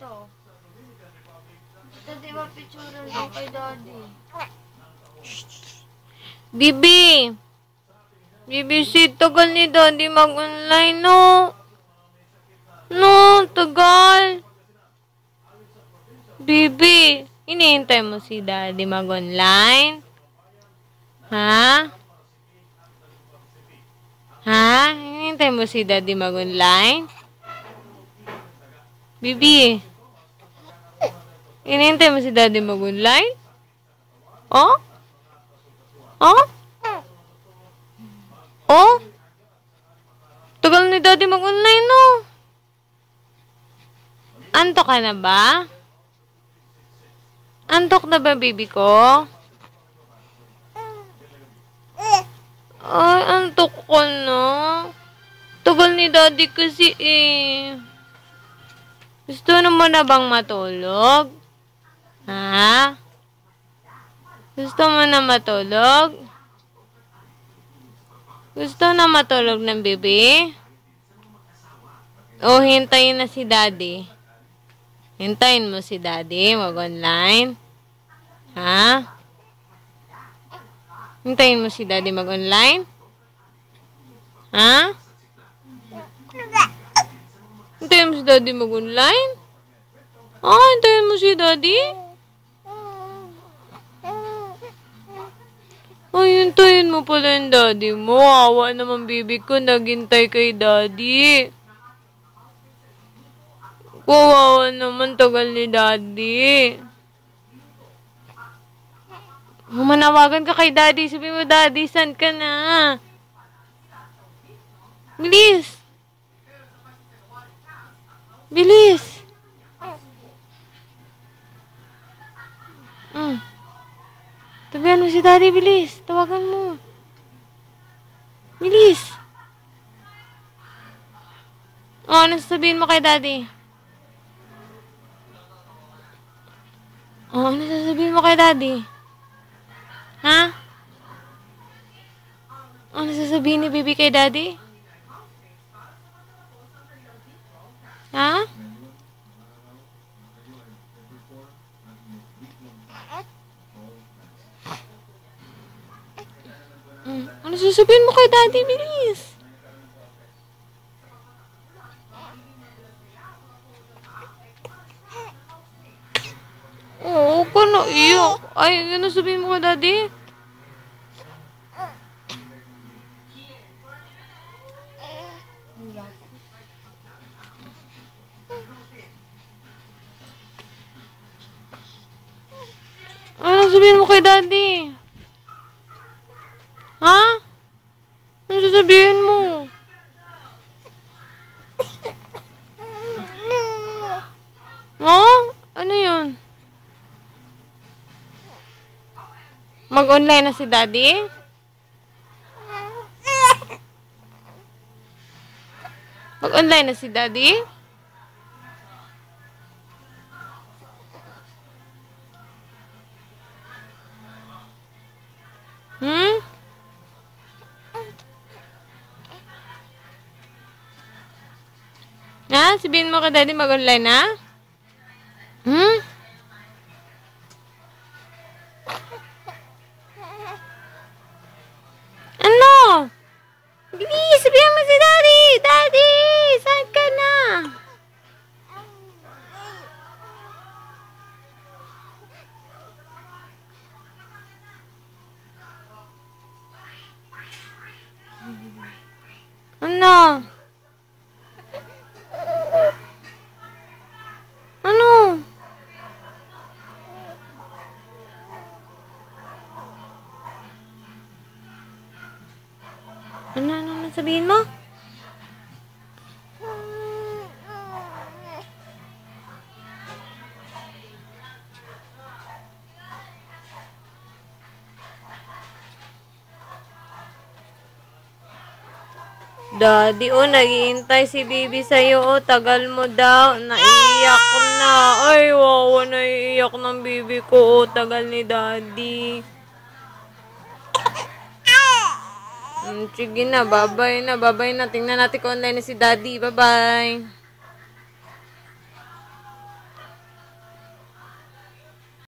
Ito. Ito di picture lang kay daddy? Bibi! Bibi, si tagal ni daddy mag-online, no? No, tagal. Bibi, hinihintay mo si daddy mag-online? Ha? Ha? Hinihintay mo si daddy mag-online? Bibi, hinihintay mo si daddy mag-online? Oh? Oh? Oh? Tagal ni daddy mag-online, no? Antok ka na ba? Antok na ba, baby ko? Ay, antok ko na. Tagal ni daddy kasi eh. Gusto naman na bang matulog? Ha? Gusto mo na matulog? Gusto na matulog ng bebe? O hintayin na si daddy? Hintayin mo si daddy mag-online? Ha? Hintayin mo si daddy mag-online? Ha? Hintayin mo si daddy mag-online? Ah, hintayin mo si daddy? Ay, hintayin mo pala yung daddy mo. Awa naman bibig ko, naghintay kay daddy. Kawawa naman, tagal ni daddy. Manawagan ka kay daddy. Sabi mo, daddy, saan ka na? Bilis! Bilis! Mm. Tabihan mo si daddy, bilis. Tawagan mo. Bilis. Oh, ano sasabihin mo kay daddy? Oh, ano sasabihin mo kay daddy? Ha? Ano sasabihin ni baby kay daddy? Ha? Mm. Ano sasabihin mo kay daddy? Bilis. Oo, ka na iyak. Ay, ano sabihin mo kay daddy? Ano sabihin mo kay daddy? Ha? Sasabihin mo? Ha? Ano yun? Mag-online na si daddy? Mag-online na si daddy? Hmm? Ha? Sabihin mo ka daddy mag-online na? Hmm? Ano? Bilis! Sabihin mo si daddy! Daddy! Saan ka na? Ano? Ano, ano, sabihin mo? Daddy, oh, naghihintay si baby sa'yo, oh, tagal mo daw, naiiyak na, ay, wow, naiiyak ng baby ko, oh, tagal ni daddy. Mm, sige na, babay na, babay na, tingnan natin kung online na si daddy, bye-bye.